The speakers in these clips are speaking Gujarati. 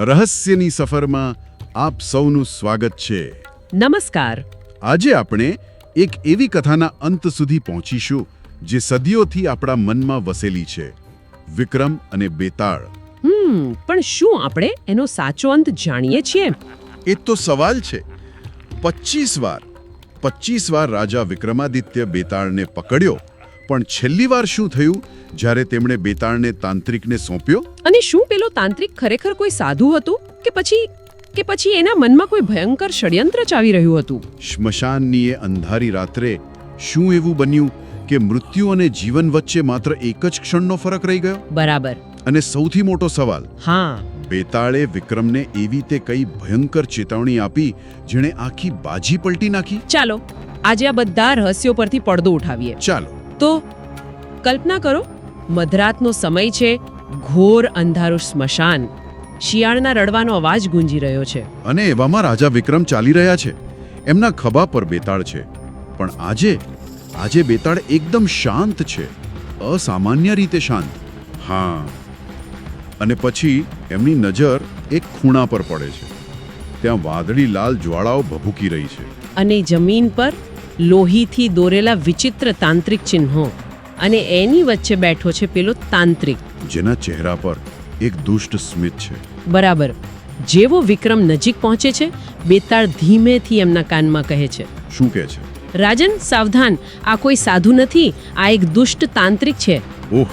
રહસ્યની સફરમાં આપ સૌનું સ્વાગત છે. નમસ્કાર. આજે આપણે એક એવી કથાના અંત સુધી પહોંચીશું જે સદીઓથી આપણા મનમાં વસેલી છે. વિક્રમ અને બેતાળ. હમ પણ શું આપણે એનો સાચો અંત જાણીએ છીએ? એ તો સવાલ છે. પચીસ વાર પચીસ વાર રાજા વિક્રમાદિત્ય બેતાળને પકડ્યો પણ છેલ્લી વાર શું થયું? જ્યારે તેમણે બેતાળને તાંત્રિકને સોંપ્યો? અને શું પેલો તાંત્રિક ખરેખર કોઈ સાધુ હતું? કે પછી કે પછી એના મનમાં કોઈ ભયંકર ષડયંત્ર ચાવી રહ્યું હતું? સ્મશાનની એ અંધારી રાત્રે શું એવું બન્યું કે મૃત્યુ અને જીવન વચ્ચે માત્ર એક જ ક્ષણનો ફરક રહી ગયો? બરાબર. અને સૌથી મોટો સવાલ હા. બેતાળે વિક્રમને એવી તે કઈ ભયંકર ચેતવણી આપી જેણે આખી બાજી પલટી નાખી? ચાલો આજે આ બધા રહસ્યો પરથી પડદો ઉઠાવીએ. ચાલો. તો કલ્પના કરો મધરાતનો સમય છે ઘોર અંધારું સ્મશાન. શિયાળના રડવાનો અવાજ ગુંજી રહ્યો છે. અને એવામાં રાજા વિક્રમ ચાલી રહ્યા છે. એમના ખભા પર બેતાળ છે. પણ આજે આજે બેતાળ એકદમ શાંત છે. અસામાન્ય રીતે શાંત. હા. અને પછી એમની નજર એક ખૂણા પર પડે છે. ત્યાં વાદળી લાલ જ્વાળાઓ ભભૂકી રહી છે. અને જમીન પર લોહીથી દોરેલા વિચિત્ર તાંત્રિક ચિહ્નો અને એની વચ્ચે બેઠો છે પેલો તાંત્રિક. જેના ચહેરા પર એક દુષ્ટ સ્મિત છે. બરાબર. જેવો વિક્રમ નજીક પહોંચે છે બેતાળ ધીમેથી એમના કાનમાં કહે છે. શું કહે છે? રાજન સાવધાન આ કોઈ સાધુ નથી આ એક દુષ્ટ તાંત્રિક છે. ઓહ.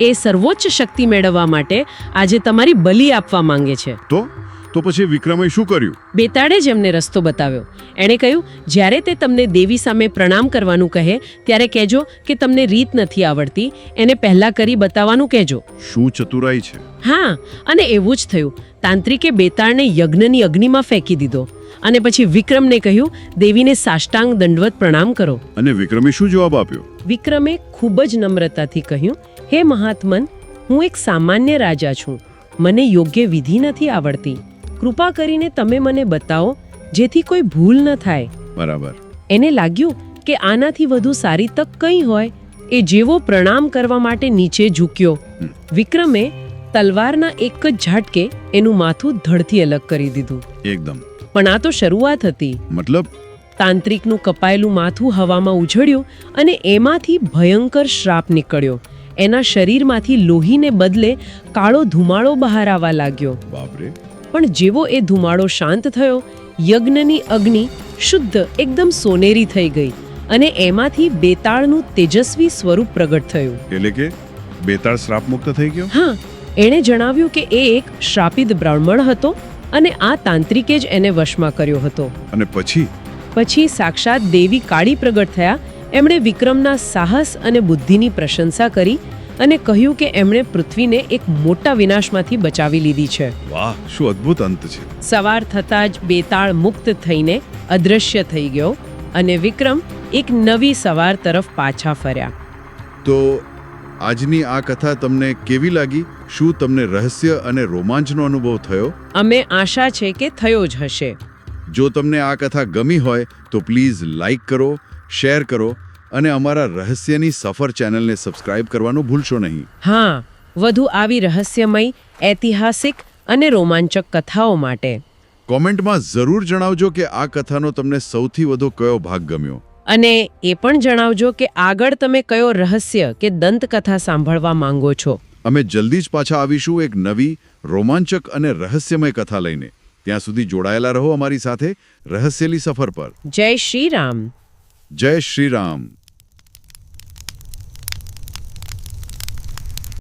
એ સર્વોચ્ચ શક્તિ મેળવવા માટે આજે તમારી બલિ આપવા માંગે છે. તો? તો પછી વિક્રમે શું કર્યું? બેતાળે જ એમને રસ્તો બતાવ્યો. એણે કહ્યું જ્યારે તે તમને દેવી સામે પ્રણામ કરવાનું કહે ત્યારે કહેજો કે તમને રીત નથી આવડતી. એને પહેલા કરી બતાવવાનું કહેજો. શું ચતુરાઈ છે? હા અને એવું જ થયું. તાંત્રિકે બેતાળને યજ્ઞની અગ્નિમાં ફેંકી દીધો. અને પછી વિક્રમને કહ્યું દેવીને સાષ્ટાંગ દંડવત પ્રણામ કરો. અને વિક્રમે શું જવાબ આપ્યો? વિક્રમે ખૂબ જ નમ્રતાથી કહ્યું હે મહાત્મન હું એક સામાન્ય રાજા છું. મને યોગ્ય વિધિ નથી આવડતી. કૃપા કરીને તમે મને બતાવો જેથી કોઈ ભૂલ ન થાય. બરાબર. એને લાગ્યું કે આનાથી વધુ સારી તક કઈ હોય એ જેવો પ્રણામ કરવા માટે નીચે ઝૂક્યો. વિક્રમે તલવારના એક જ ઝાટકે એનું માથું ધડથી અલગ કરી દીધું. એકદમ. પણ આ તો શરૂઆત હતી. મતલબ? તાંત્રિકનું કપાયેલું માથું હવામાં ઉછળ્યું અને એમાંથી ભયંકર શ્રાપ નીકળ્યો. એના શરીરમાંથી લોહીને બદલે કાળો ધુમાડો બહાર આવવા લાગ્યો. બાપરે. પણ જેવો એ ધુમાડો શાંત થયો યજ્ઞની અગ્નિ શુદ્ધ એકદમ સોનેરી થઈ ગઈ અને એમાંથી બેતાળનું તેજસ્વી સ્વરૂપ પ્રગટ થયું. એટલે કે બેતાળ શ્રાપ મુક્ત થઈ ગયો? હા એણે જણાવ્યું કે એ એક શ્રાપિત બ્રાહ્મણ હતો અને આ તાંત્રિકે જ એને વશમાં કર્યો હતો. અને પછી? પછી સાક્ષાત દેવી કાળી પ્રગટ થયા એમણે વિક્રમના સાહસ અને બુદ્ધિની પ્રશંસા કરી અને કહ્યું કે એમણે પૃથ્વીને એક મોટા વિનાશમાંથી બચાવી લીધી છે. વાહ શું અદ્ભુત અંત છે. સવાર થતાં જ બેતાળ મુક્ત થઈને અદૃશ્ય થઈ ગયો અને વિક્રમ એક નવી સવાર તરફ પાછા ફર્યા. તો આજની આ કથા તમને કેવી લાગી? શું તમને રહસ્ય અને રોમાંચનો અનુભવ થયો? અમે આશા છે કે થયો જ હશે. જો તમને આ કથા ગમી હોય તો પ્લીઝ લાઈક કરો શેર કરો અને અમારા રહસ્યની સફર ચેનલને સબસ્ક્રાઇબ કરવાનું ભૂલશો નહીં. હા વધુ આવી રહસ્યમય ઐતિહાસિક અને રોમાંચક કથાઓ માટે. કોમેન્ટમાં જરૂર જણાવજો કે આ કથાનો તમને સૌથી વધુ કયો ભાગ ગમ્યો. અને એ પણ જણાવજો કે આગળ તમે કયો રહસ્ય કે દંતકથા સાંભળવા માંગો છો. અમે જલ્દી જ પાછા આવીશું એક નવી રોમાંચક અને રહસ્યમય કથા લઈને. ત્યાં સુધી જોડાયેલા રહો અમારી સાથે રહસ્યલી સફર પર. જય શ્રી રામ. જય શ્રી રામ.